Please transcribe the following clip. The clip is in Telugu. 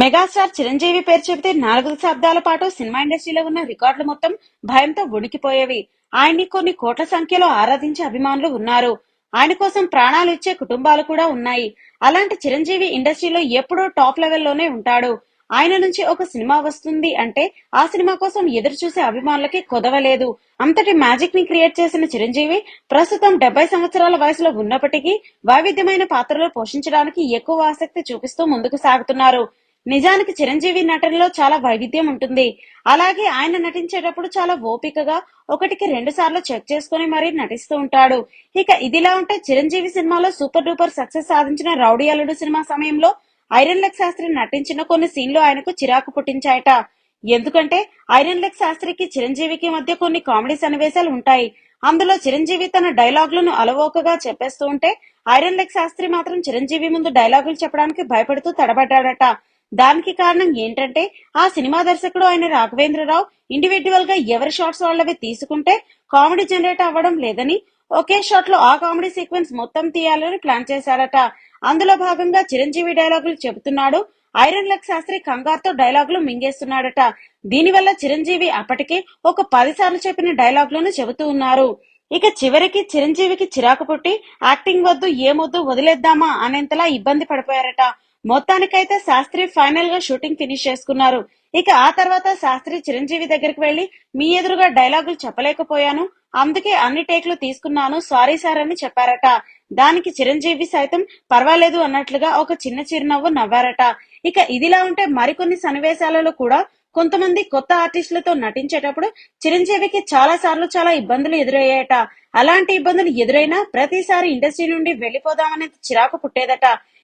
మెగాస్టార్ చిరంజీవి పేరు చెబితే నాలుగు దశాబ్దాల పాటు సినిమా ఇండస్ట్రీలో ఉన్న రికార్డులు మొత్తం భయంతో ఉణికిపోయేవి ఆయన్ని కొన్ని కోట్ల సంఖ్యలో ఆరాధించే అభిమానులు ఉన్నారు. ఆయన కోసం ప్రాణాలు ఇచ్చే కుటుంబాలు కూడా ఉన్నాయి. అలాంటి చిరంజీవి ఇండస్ట్రీలో ఎప్పుడూ టాప్ లెవెల్లోనే ఉంటాడు. ఆయన నుంచి ఒక సినిమా వస్తుంది అంటే ఆ సినిమా కోసం ఎదురు చూసే అభిమానులకి కొదవలేదు. అంతటి మ్యాజిక్ని క్రియేట్ చేసిన చిరంజీవి ప్రస్తుతం డెబ్బై సంవత్సరాల వయసులో ఉన్నప్పటికీ వైవిధ్యమైన పాత్రలు పోషించడానికి ఎక్కువ ఆసక్తి చూపిస్తూ ముందుకు సాగుతున్నారు. నిజానికి చిరంజీవి నటనలో చాలా వైవిధ్యం ఉంటుంది. అలాగే ఆయన నటించేటప్పుడు చాలా ఓపికగా ఒకటికి రెండు సార్లు చెక్ చేసుకుని మరీ నటిస్తూ ఉంటాడు. ఇక ఇదిలా ఉంటే చిరంజీవి సినిమాలో సూపర్ డూపర్ సక్సెస్ సాధించిన రౌడీ అల్లుడు సినిమా సమయంలో ఐరన్ లెగ్ శాస్త్రి నటించిన కొన్ని సీన్లు ఆయనకు చిరాకు పుట్టించాయట. ఎందుకంటే ఐరన్ లెగ్ శాస్త్రికి చిరంజీవికి మధ్య కొన్ని కామెడీ సన్నివేశాలు ఉంటాయి. అందులో చిరంజీవి తన డైలాగులను అలవోకగా చెప్పేస్తూ ఉంటే ఐరన్ లెగ్ శాస్త్రి మాత్రం చిరంజీవి ముందు డైలాగులు చెప్పడానికి భయపడుతూ తడబడ్డాడట. దానికి కారణం ఏంటంటే ఆ సినిమా దర్శకుడు ఆయన రాఘవేంద్రరావు ఇండివిజువల్గా ఎవరి షార్ట్స్ వాళ్ళవి తీసుకుంటే కామెడీ జనరేట్ అవ్వడం లేదని ఒకే షాట్లో ఆ కామెడీ సీక్వెన్స్ మొత్తం తీయాలని ప్లాన్ చేశాడట. అందులో భాగంగా చిరంజీవి డైలాగులు చెబుతున్నాడు. ఐరన్ లక్ శాస్త్రి కంగారుతో డైలాగులు మింగేస్తున్నాడట. దీనివల్ల చిరంజీవి అప్పటికే ఒక పది సార్లు చెప్పిన డైలాగులను చెబుతూ ఉన్నారు. ఇక చివరికి చిరంజీవికి చిరాకు పుట్టి యాక్టింగ్ వద్దు ఏమొద్దు వదిలేద్దామా అనేంతలా ఇబ్బంది పడిపోయారట. మొత్తానికైతే శాస్త్రి ఫైనల్గా షూటింగ్ ఫినిష్ చేసుకున్నారు. ఇక ఆ తర్వాత శాస్త్రి చిరంజీవి దగ్గరికి వెళ్ళి మీ ఎదురుగా డైలాగులు చెప్పలేకపోయాను. అందుకే అన్ని టేక్లు తీసుకున్నాను. సారీ సార్ అని చెప్పారట. దానికి చిరంజీవి సైతం పర్వాలేదు అన్నట్లుగా ఒక చిన్న చిరునవ్వు నవ్వారట. ఇక ఇదిలా ఉంటే మరికొన్ని సన్నివేశాలలో కూడా కొంతమంది కొత్త ఆర్టిస్టులతో నటించేటప్పుడు చిరంజీవికి చాలా సార్లు చాలా ఇబ్బందులు ఎదురయ్యాయట. అలాంటి ఇబ్బందులు ఎదురైనా ప్రతిసారి ఇండస్ట్రీ నుండి వెళ్ళిపోదామనే చిరాకు పుట్టేదట.